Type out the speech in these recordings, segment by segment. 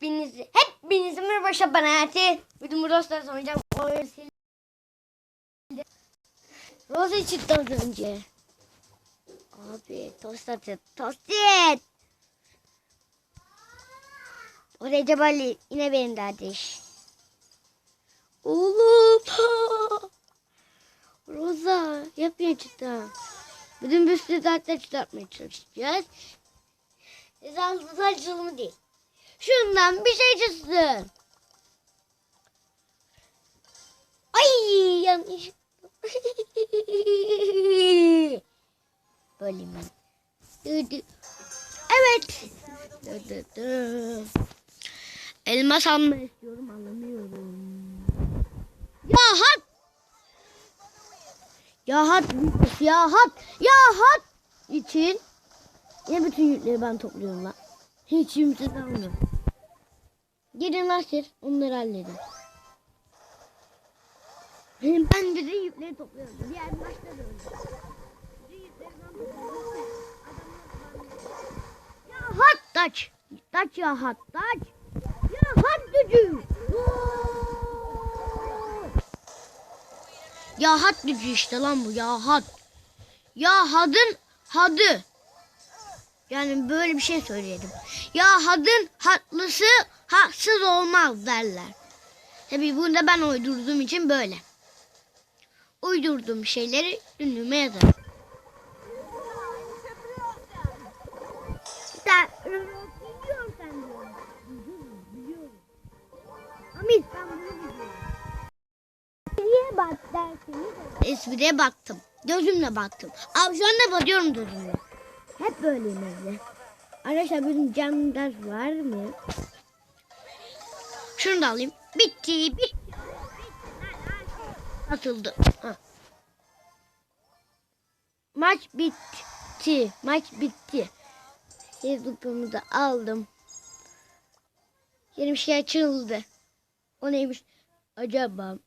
Hepinizi, hepinizi merhaba Şaban Hayati. Bütün bu dostlar oynayacağım. Oyun sildi. Rosa çıktı az önce. Abi tost atıyor. Tost et. O Recep yine benim kardeş. Oğlum. Rosa yapıyor çıktı. Bütün bir sürü zaten çıkartmaya çalışacağız. Lisanslı açılımı değil. Şundan bir şey çıksın. Ay yanlış. Böyle mi? Evet. Elmas almak istiyorum alamıyorum. Ya hat. Ya hat. Ya hat. Ya hat. için Yine bütün yükleri ben topluyorum lan. Hiç kimse kalmıyor. Lan siz. Onları halledin. Ben bütün yükleri topluyorum. Diğer maçta da öyle. Bütün yükleri ben. Ya hat taç. Taç ya hat taç. Ya hat gücü. Ya işte lan bu ya hat. Ya hadın hadı. Yani böyle bir şey söyleyelim. Ya hadın hatlısı haksız olmaz derler. Tabii bunu da ben uydurduğum için böyle. Uydurduğum şeyleri ünlüme yazarım. Sen bak dersiniz? Espriye baktım. Gözümle baktım. Abi şu anda bakıyorum gözümle. Hep böyleyim evde. Arkadaşlar canım ders var mı? Şunu da alayım. Bitti. Bitti. Atıldı. Hah. Maç bitti. Maç bitti. Facebook'umu da aldım. Yeni bir şey açıldı. O neymiş? Acaba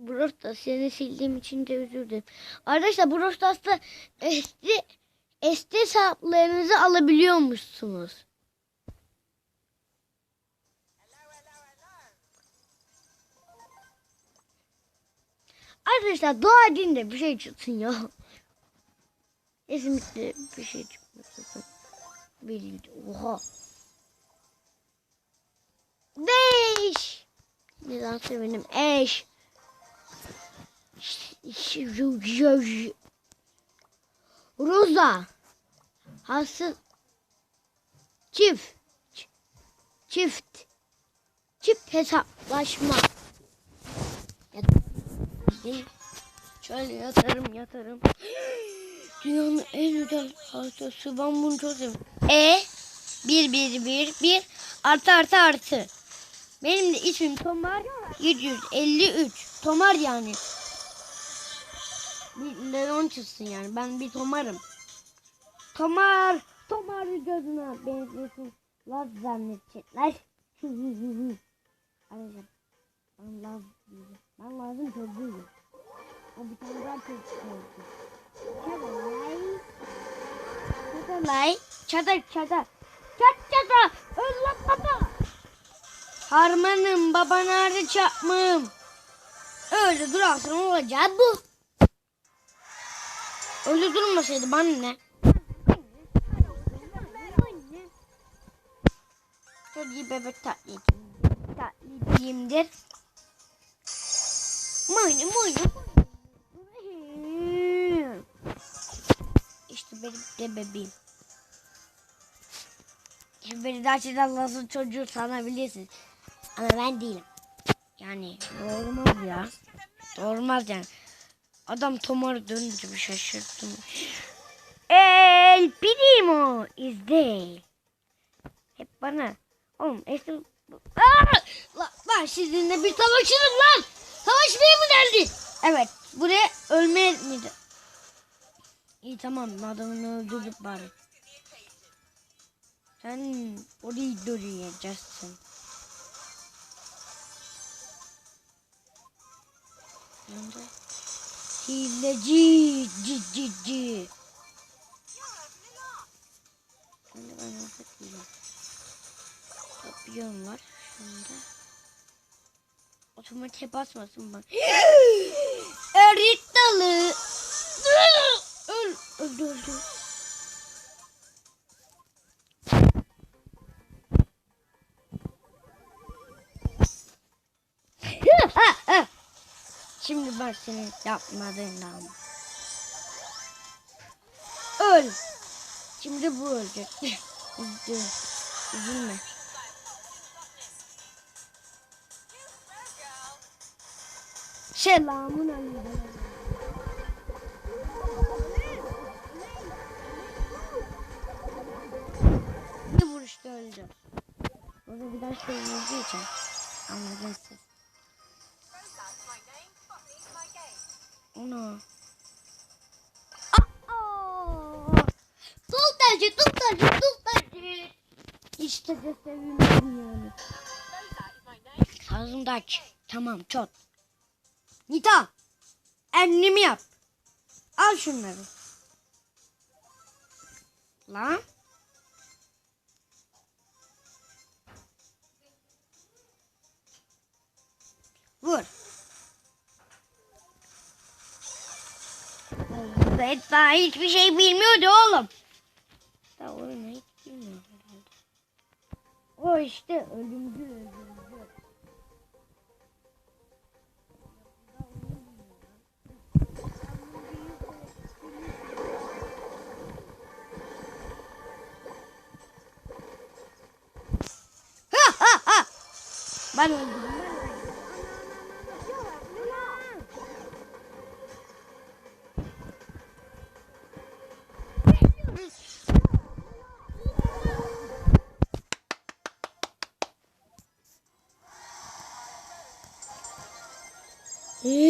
Brostas seni sildiğim için de özür dilerim. Arkadaşlar Brostas'ta eski eski hesaplarınızı alabiliyormuşsunuz. Arkadaşlar dua edin de bir şey çıksın ya. Kesinlikle bir şey çıkmasın. Bildi. Oha. Beş. Neden sevindim? Eş. Roza. Hasıl. Çift. Çift. Çift hesaplaşma. Yat- Şöyle yatarım yatarım. Dünyanın en güzel haritası. Ben bunu çok. E. 1 1 1 1 artı artı artı. Benim de ismim Tomar 753. Tomar yani. Bir Leon çıksın yani. Ben bir Tomar'ım. Tomar. Tomar gözüne benziyorsun. Laz zannedecekler. Çatalay. Çatal çatal. Çat çatal. Allah baba. Harmanım baba nerede çarpmım? Öyle durarsan olacağı bu. Öyle durmasaydı bana ne? İyi bebek tatlıyım. Tatlıyımdır. Mayne mayne. İşte benim de bebeğim. Beni daha şeyden nasıl çocuğu sanabilirsiniz. Ama ben değilim. Yani olmaz ya. Olmaz yani. Adam Tomar'ı dönünce bir şaşırdım. El primo is there. Hep bana. Oğlum eski... Aa! La, lan sizinle bir savaşırız lan. Savaşmaya mı geldin? Evet. Buraya ölmeye miydi? İyi tamam adamını öldürdük bari. Sen orayı duracaksın. Yanında. Hileci ci ci ci. De ben nasıl hileci? videom var. Şunda. Otomatiğe basmasın bak. Dalı. Öl. Öldü öldü. Şimdi bak senin yapmadığından. Öl. Şimdi bu ölecek. Üzgün. Üzülme. Selamun aleyküm. Orada bir daha söylediği için anladınız siz. Ana. Aa! Sultancı, sultancı, sultancı. İşte de sevindim yani. Ağzımda aç. Tamam çok. Nita. Ennimi yap. Al şunları. Lan. Vur. Ben daha hiçbir şey bilmiyordu oğlum. Daha oyunu hiç bilmiyor herhalde. O işte ölümcül ölümcül. Ben öldüm.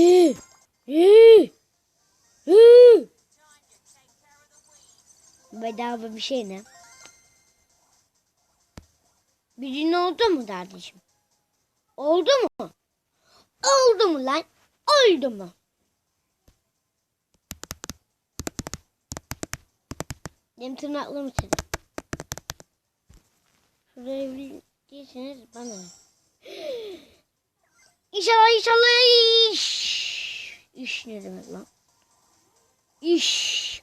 Ee, ee. Bedava bir şey ne? Birinin oldu mu kardeşim? Oldu mu? Oldu mu lan? Oldu mu? Benim tırnaklarımı silin. Şuraya evliyseniz bana. İnşallah inşallah iş. Ne demek lan? İş.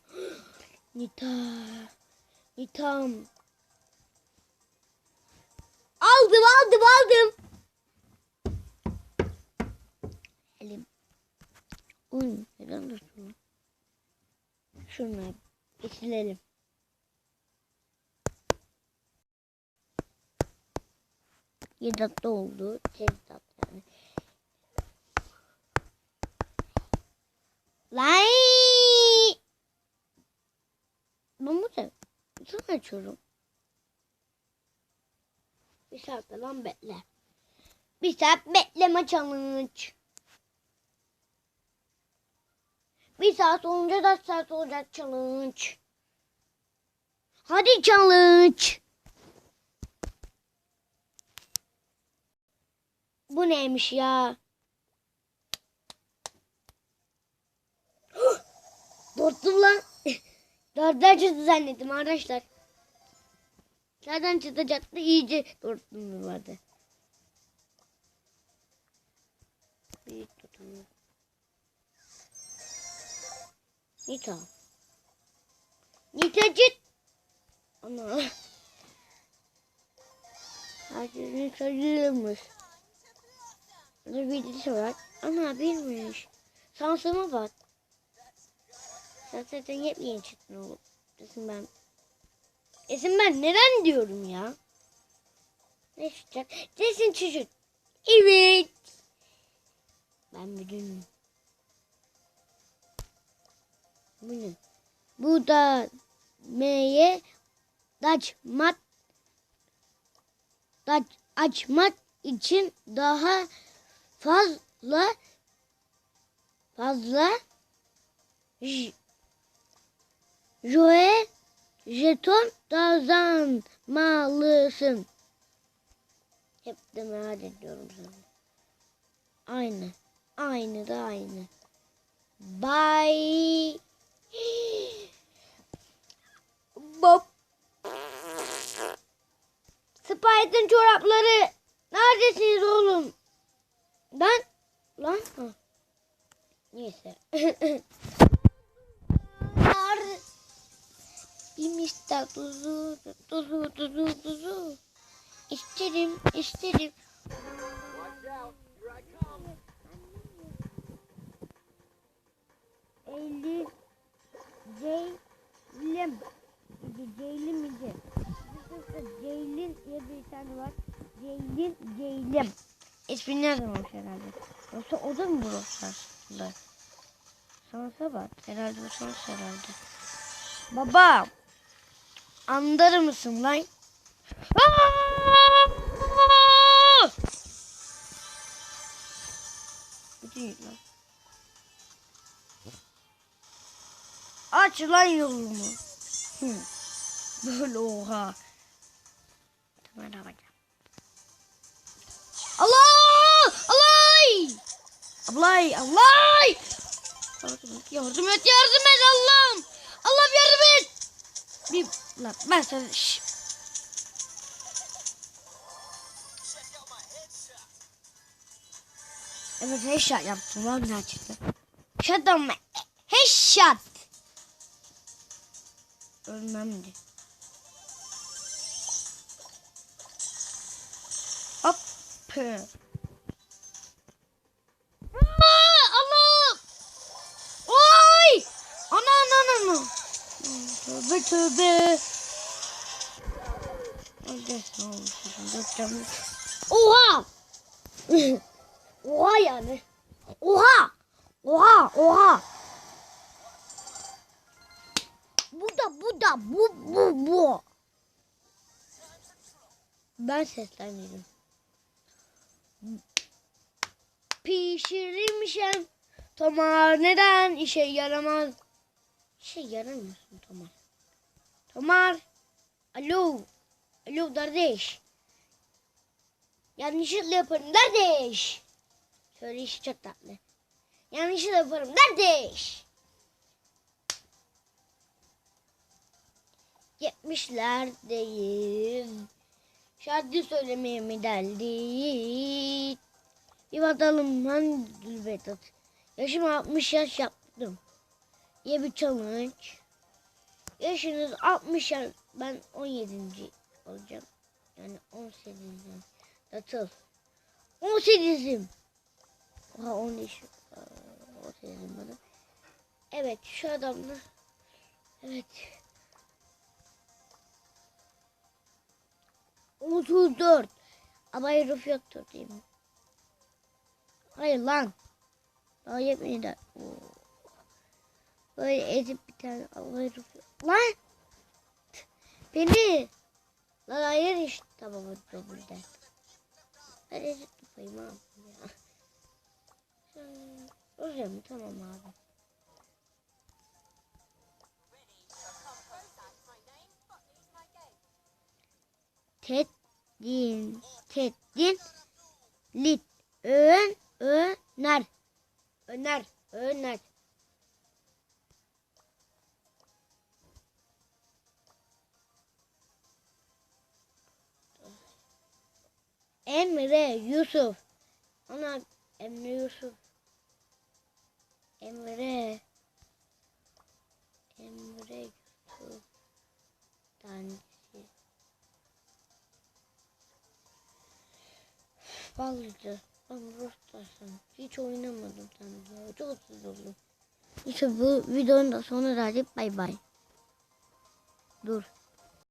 Nita. Nitam. Aldım aldım aldım. Elim. Oy neden lan? Şunu bitirelim. Yedi dakika oldu. Dakika Lay. Ben bu da nasıl açıyorum? Bir saat lan bekle. Bir saat bekleme challenge. Bir saat olunca dört saat olacak challenge. Hadi challenge. Bu neymiş ya? Korktum lan. Dörder çıktı zannettim arkadaşlar. Nereden çıkacaktı iyice korktum vardı. Bir tutamıyor. Nita. Nitacık. Ana. Herkesin sayılmış. Dur bir dili var. Ana bilmiş. Sansıma bak. Zaten yepyeni çıktın oğlum. Desin ben. Esin ben neden diyorum ya? Ne çıkacak? Desin çocuk. Evet. Ben bütün bunu bu da meye açmak daç açmak için daha fazla fazla Joe jeton kazanmalısın. Hep de merak ediyorum sana. Aynı. Aynı da aynı. Bye. Bob. Spike'ın çorapları. Neredesiniz oğlum? Lan. Lan. Ha. Neyse. İmişte tuzu, tuzu, tuzu, tuzu. İsterim, isterim. Elli Ceylim idi. Bizim Ceylin diye bir tane var. Ceylin Ceylim. İsmi nereden olmuş herhalde? Yoksa o da mı bu aslında? Sansa bak. Herhalde bu sans herhalde. Baba. Andarı mısın lan? Değil lan. Aç lan yolumu. Hı. Böyle oha. Tamam hadi. Allah! Allah! Ablay! Ablay! Yardım et, yardım et, Allah'ım! Allah'ım yardım et! Bir, lan ben sana... Şş. Evet headshot yaptım lan gerçekten. Shut my headshot. Ölmemdi. Hop. Tövbe tövbe. Oha! oha yani. Oha! Oha! Oha! Bu da bu da bu bu bu. Ben seslenmedim. Pişirilmişim. Tomar neden işe yaramaz? İşe yaramıyorsun Tomar. Tomar. Alo. Alo kardeş. Yanlışlıkla yaparım kardeş. Şöyle işi çok tatlı. Yanlışlıkla yaparım kardeş. Yetmişlerdeyiz. Şarkı söylemeye mi geldik? Bir bakalım hangi Vedat. Yaşım 60 yaş yaptım. Diye bir challenge. Yaşınız 60 yaş. Ben 17. olacağım. Yani 18. Datıl. 18'im. Oha 13. 18'im bana. Evet şu adamla. Evet. 34. Ama herif yoktur değil mi? Hayır lan. Daha yetmedi de. Oo. Böyle ezip bir tane yok. Lan. Beni. Lan hayır işte tamam hadi buradan. Ben ezip yapayım abi ya. Mi? Tamam abi. Teddin, teddin, lit, ön, öner, öner, öner. Emre Yusuf. Ana Emre Yusuf. Emre. Emre Yusuf. Tanesi. Vallahi ben Rostas'ım. Hiç oynamadım tabii. Çok güzel oldu. İşte bu videonun da sonuna geldik. Bay bay. Dur.